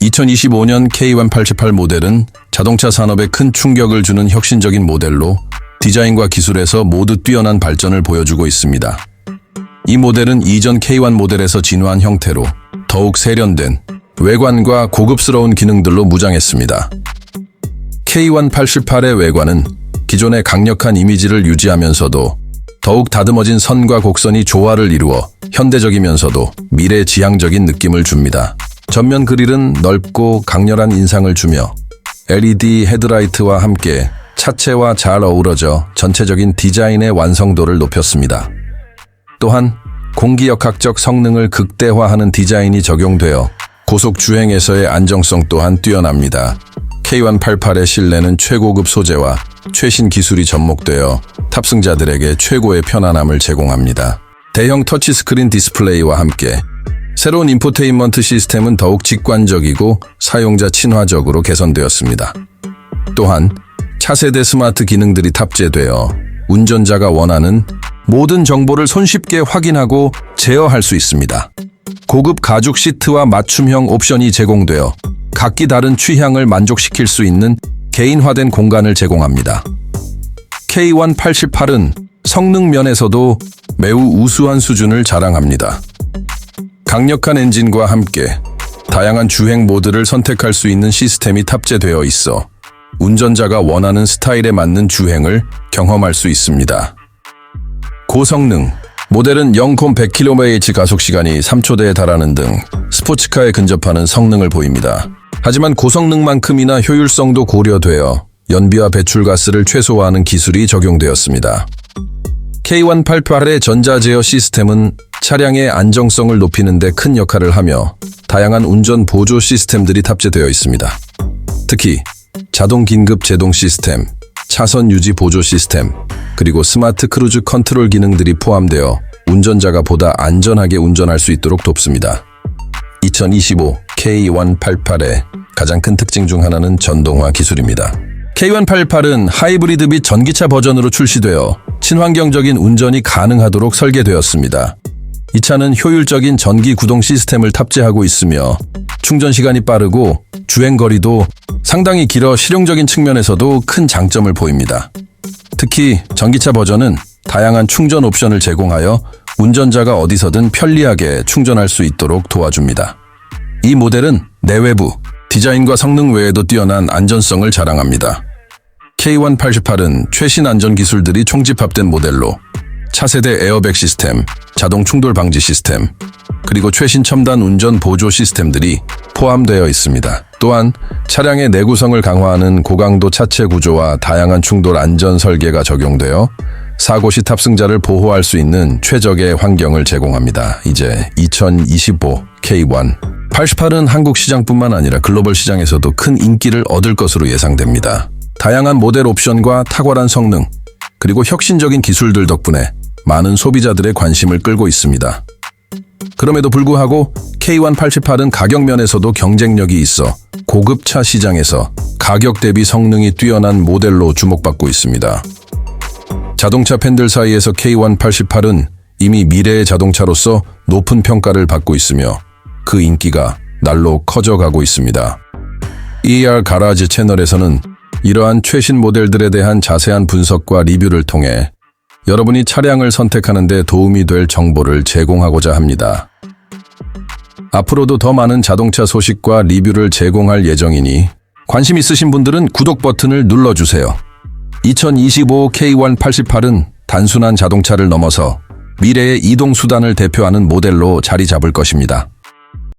(2025년 K188) 모델은 자동차 산업에 큰 충격을 주는 혁신적인 모델로 디자인과 기술에서 모두 뛰어난 발전을 보여주고 있습니다. 이 모델은 이전 K1 모델에서 진화한 형태로 더욱 세련된 외관과 고급스러운 기능들로 무장했습니다. K188의 외관은 기존의 강력한 이미지를 유지하면서도 더욱 다듬어진 선과 곡선이 조화를 이루어 현대적이면서도 미래 지향적인 느낌을 줍니다. 전면 그릴은 넓고 강렬한 인상을 주며 LED 헤드라이트와 함께 차체와 잘 어우러져 전체적인 디자인의 완성도를 높였습니다. 또한 공기역학적 성능을 극대화하는 디자인이 적용되어 고속 주행에서의 안정성 또한 뛰어납니다. K188의 실내는 최고급 소재와 최신 기술이 접목되어 탑승자들에게 최고의 편안함을 제공합니다. 대형 터치스크린 디스플레이와 함께 새로운 인포테인먼트 시스템은 더욱 직관적이고 사용자 친화적으로 개선되었습니다. 또한 차세대 스마트 기능들이 탑재되어 운전자가 원하는 모든 정보를 손쉽게 확인하고 제어할 수 있습니다. 고급 가죽 시트와 맞춤형 옵션이 제공되어 각기 다른 취향을 만족시킬 수 있는 개인화된 공간을 제공합니다. K188은 성능 면에서도 매우 우수한 수준을 자랑합니다. 강력한 엔진과 함께 다양한 주행 모드를 선택할 수 있는 시스템이 탑재되어 있어 운전자가 원하는 스타일에 맞는 주행을 경험할 수 있습니다. 고성능 모델은 0,100km 가속 시간이 3초대에 달하는 등 스포츠카에 근접하는 성능을 보입니다. 하지만 고성능만큼이나 효율성도 고려되어 연비와 배출가스를 최소화하는 기술이 적용되었습니다. K188의 전자 제어 시스템은 차량의 안정성을 높이는 데 큰 역할을 하며 다양한 운전 보조 시스템들이 탑재되어 있습니다. 특히 자동 긴급 제동 시스템, 차선 유지 보조 시스템, 그리고 스마트 크루즈 컨트롤 기능들이 포함되어 운전자가 보다 안전하게 운전할 수 있도록 돕습니다. 2025 K188의 가장 큰 특징 중 하나는 전동화 기술입니다. K188은 하이브리드 및 전기차 버전으로 출시되어 친환경적인 운전이 가능하도록 설계되었습니다. 이 차는 효율적인 전기 구동 시스템을 탑재하고 있으며 충전 시간이 빠르고 주행 거리도 상당히 길어 실용적인 측면에서도 큰 장점을 보입니다. 특히 전기차 버전은 다양한 충전 옵션을 제공하여 운전자가 어디서든 편리하게 충전할 수 있도록 도와줍니다. 이 모델은 내외부, 디자인과 성능 외에도 뛰어난 안전성을 자랑합니다. K188은 최신 안전 기술들이 총집합된 모델로 차세대 에어백 시스템, 자동 충돌 방지 시스템, 그리고 최신 첨단 운전 보조 시스템들이 포함되어 있습니다. 또한 차량의 내구성을 강화하는 고강도 차체 구조와 다양한 충돌 안전 설계가 적용되어 사고 시 탑승자를 보호할 수 있는 최적의 환경을 제공합니다. 이제 2025 K1 88은 한국 시장뿐만 아니라 글로벌 시장에서도 큰 인기를 얻을 것으로 예상됩니다. 다양한 모델 옵션과 탁월한 성능, 그리고 혁신적인 기술들 덕분에 많은 소비자들의 관심을 끌고 있습니다. 그럼에도 불구하고 K188은 가격 면에서도 경쟁력이 있어 고급차 시장에서 가격 대비 성능이 뛰어난 모델로 주목받고 있습니다. 자동차 팬들 사이에서 K188은 이미 미래의 자동차로서 높은 평가를 받고 있으며 그 인기가 날로 커져가고 있습니다. ER 가라지 채널에서는 이러한 최신 모델들에 대한 자세한 분석과 리뷰를 통해 여러분이 차량을 선택하는 데 도움이 될 정보를 제공하고자 합니다. 앞으로도 더 많은 자동차 소식과 리뷰를 제공할 예정이니 관심 있으신 분들은 구독 버튼을 눌러주세요. 2025 K188은 단순한 자동차를 넘어서 미래의 이동 수단을 대표하는 모델로 자리 잡을 것입니다.